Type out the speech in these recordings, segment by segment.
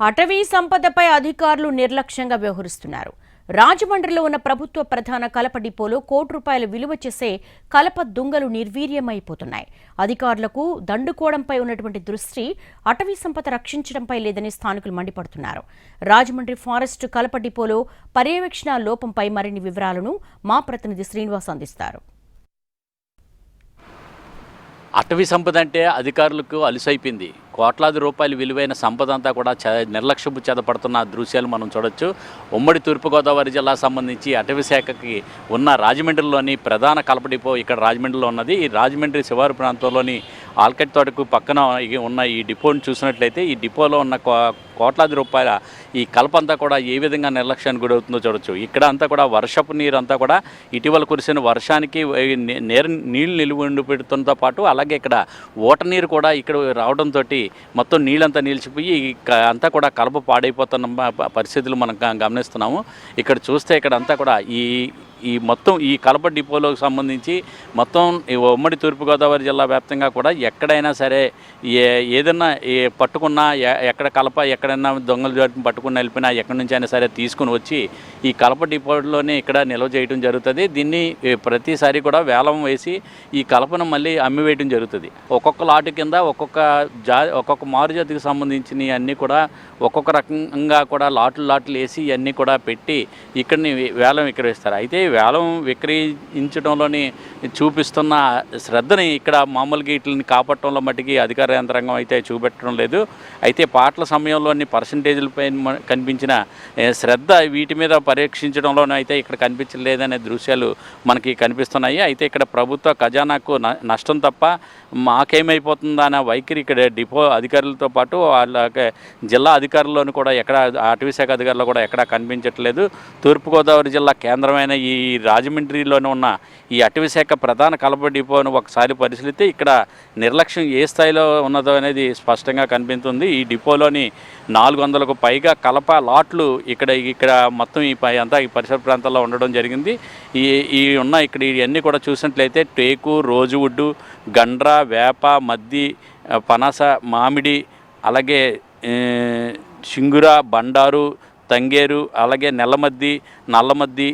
అటవీ సంపదపై అధికారులు నిర్లక్ష్యంగా వ్యవహరిస్తున్నారు. రాజమండ్రిలో ఉన్న ప్రభుత్వ ప్రధాన కలప డిపోలో కోటి రూపాయల విలువ చేసే కలప దుంగలు నిర్వీర్యమైపోతున్నాయి. అధికారులకు దండుకోవడంపై ఉన్నటువంటి దృష్టి అటవీ సంపద రక్షించడంపై లేదని స్థానికులు మండిపడుతున్నారు. రాజమండ్రి ఫారెస్ట్ కలప డిపోలో పర్యవేక్షణ లోపంపై మరిన్ని వివరాలను మా ప్రతినిధి శ్రీనివాస్ అందిస్తారు. అటవీ సంపద అంటే అధికారులకు అలుసైపోయింది. కోట్లాది రూపాయలు విలువైన సంపద అంతా కూడా చ నిర్లక్ష్యపు చెదపడుతున్న దృశ్యాలు మనం చూడొచ్చు. ఉమ్మడి తూర్పుగోదావరి జిల్లా సంబంధించి అటవీ శాఖకి ఉన్న రాజమండ్రిలోని ప్రధాన కలప డిపో ఇక్కడ రాజమండ్రిలో ఉన్నది. ఈ రాజమండ్రి శివారు ప్రాంతంలోని ఆల్కట్ తోటకు పక్కన ఉన్న ఈ డిపోని చూసినట్లయితే ఈ డిపోలో ఉన్న కో కోట్లాది రూపాయల ఈ కలప అంతా కూడా ఏ విధంగా నిర్లక్ష్యానికి గురవుతుందో చూడొచ్చు. ఇక్కడ అంతా కూడా వర్షపు నీరు అంతా కూడా ఇటీవల కురిసిన వర్షానికి నేర నీళ్ళు నిలువ ఉండిపెడుతుంతో పాటు అలాగే ఇక్కడ ఓట నీరు కూడా ఇక్కడ రావడంతో మొత్తం నీళ్ళంతా నిలిచిపోయి అంతా కూడా కలప పాడైపోతున్న పరిస్థితులు మనం గమనిస్తున్నాము. ఇక్కడ చూస్తే ఇక్కడ అంతా కూడా ఈ ఈ మొత్తం ఈ కలప డిపోలోకి సంబంధించి మొత్తం ఈ ఉమ్మడి తూర్పుగోదావరి జిల్లా వ్యాప్తంగా కూడా ఎక్కడైనా సరే ఏ ఏదన్నా ఏ పట్టుకున్నా ఎక్కడ కలప ఎక్కడైనా దొంగలు జోటిని పట్టుకుని వెళ్ళిపోయినా ఎక్కడి నుంచి అయినా సరే తీసుకుని వచ్చి ఈ కలప డిపోలోనే ఇక్కడ నిల్వ చేయడం జరుగుతుంది. దీన్ని ప్రతిసారి కూడా వేలం వేసి ఈ కలపను మళ్ళీ అమ్మివేయడం జరుగుతుంది. ఒక్కొక్క లాటు కింద ఒక్కొక్క జా ఒక్కొక్క మారుజాతికి సంబంధించిన అన్నీ కూడా ఒక్కొక్క రకంగా కూడా లాట్లు లాట్లు వేసి ఇవన్నీ కూడా పెట్టి ఇక్కడిని వేలం విక్రయిస్తారు అయితే వేలం విక్రయించడంలోని చూపిస్తున్న శ్రద్ధని ఇక్కడ మామూలుగా వీటిని కాపాడటంలో మట్టికి అధికార యంత్రాంగం అయితే చూపెట్టడం లేదు. అయితే పాటల సమయంలోని పర్సంటేజ్లపై కనిపించిన శ్రద్ధ వీటి మీద పరీక్షించడంలోనూ అయితే ఇక్కడ కనిపించలేదనే దృశ్యాలు మనకి కనిపిస్తున్నాయి. అయితే ఇక్కడ ప్రభుత్వ ఖజానాకు న- నష్టం తప్ప మాకేమైపోతుందా అనే వైఖరి ఇక్కడ డిపో అధికారులతో పాటు వాళ్ళ జిల్లా అధికారుల్లోనూ కూడా ఎక్కడ అటవీ శాఖ అధికారులు కూడా ఎక్కడా కనిపించట్లేదు. తూర్పుగోదావరి జిల్లా కేంద్రమైన ఈ ఈ రాజమండ్రిలోనే ఉన్న ఈ అటవీశాఖ ప్రధాన కలప డిపోను ఒకసారి పరిశీలిస్తే ఇక్కడ నిర్లక్ష్యం ఏ స్థాయిలో ఉన్నదో అనేది స్పష్టంగా కనిపిస్తుంది. ఈ డిపోలోని నాలుగు వందలకు పైగా కలప లాట్లు ఇక్కడ ఇక్కడ మొత్తం ఈ పై అంతా ఈ పరిసర ప్రాంతాల్లో ఉండడం జరిగింది. ఈ ఈ ఉన్న ఇక్కడ ఇవన్నీ కూడా చూసినట్లయితే టేకు రోజువుడ్డు గండ్ర వేప మద్ది పనస మామిడి అలాగే ఏ, సింగుర బండారు తంగేరు అలాగే నెల్లమద్ది నల్లమద్ది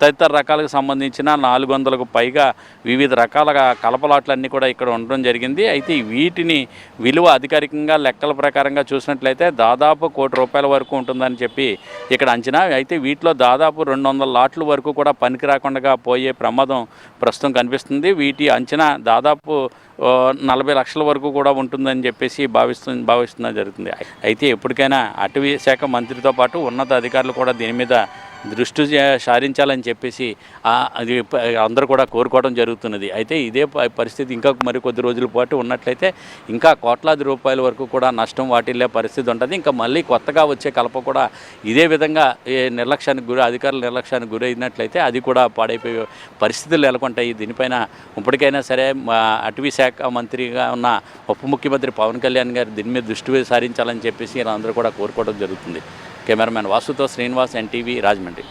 తదితర రకాలకు సంబంధించిన నాలుగు వందలకు పైగా వివిధ రకాల కలపలాట్లన్నీ కూడా ఇక్కడ ఉండడం జరిగింది. అయితే వీటిని విలువ అధికారికంగా లెక్కల ప్రకారంగా చూసినట్లయితే దాదాపు కోటి రూపాయల వరకు ఉంటుందని చెప్పి ఇక్కడ అంచనా. అయితే వీటిలో దాదాపు రెండు వందల లాట్ల వరకు కూడా పనికి రాకుండా పోయే ప్రమాదం ప్రస్తుతం కనిపిస్తుంది. వీటి అంచనా దాదాపు నలభై లక్షల వరకు కూడా ఉంటుందని చెప్పేసి భావిస్తు భావిస్తున్న జరుగుతుంది. అయితే ఎప్పటికైనా అటవీ శాఖ మంత్రితో పాటు ఉన్నత అధికారులు కూడా దీని మీద దృష్టి సారించాలని చెప్పేసి అది అందరూ కూడా కోరుకోవడం జరుగుతున్నది. అయితే ఇదే పరిస్థితి ఇంకా మరి కొద్ది రోజుల పాటు ఉన్నట్లయితే ఇంకా కోట్లాది రూపాయల వరకు కూడా నష్టం వాటిల్లే పరిస్థితి ఉంటుంది. ఇంకా మళ్ళీ కొత్తగా వచ్చే కలప కూడా ఇదే విధంగా నిర్లక్ష్యానికి గురి అధికారుల నిర్లక్ష్యానికి గురైనట్లయితే అది కూడా పాడైపోయే పరిస్థితులు నెలకొంటాయి. దీనిపైన ఇప్పటికైనా సరే మా అటవీ శాఖ మంత్రిగా ఉన్న ఉప ముఖ్యమంత్రి పవన్ కళ్యాణ్ గారు దీని మీద దృష్టి సారించాలని చెప్పేసి అందరూ కూడా కోరుకోవడం జరుగుతుంది. కెమెరామెన్ వాసుతో శ్రీనివాస్ ఎన్టీవీ రాజమండ్రి.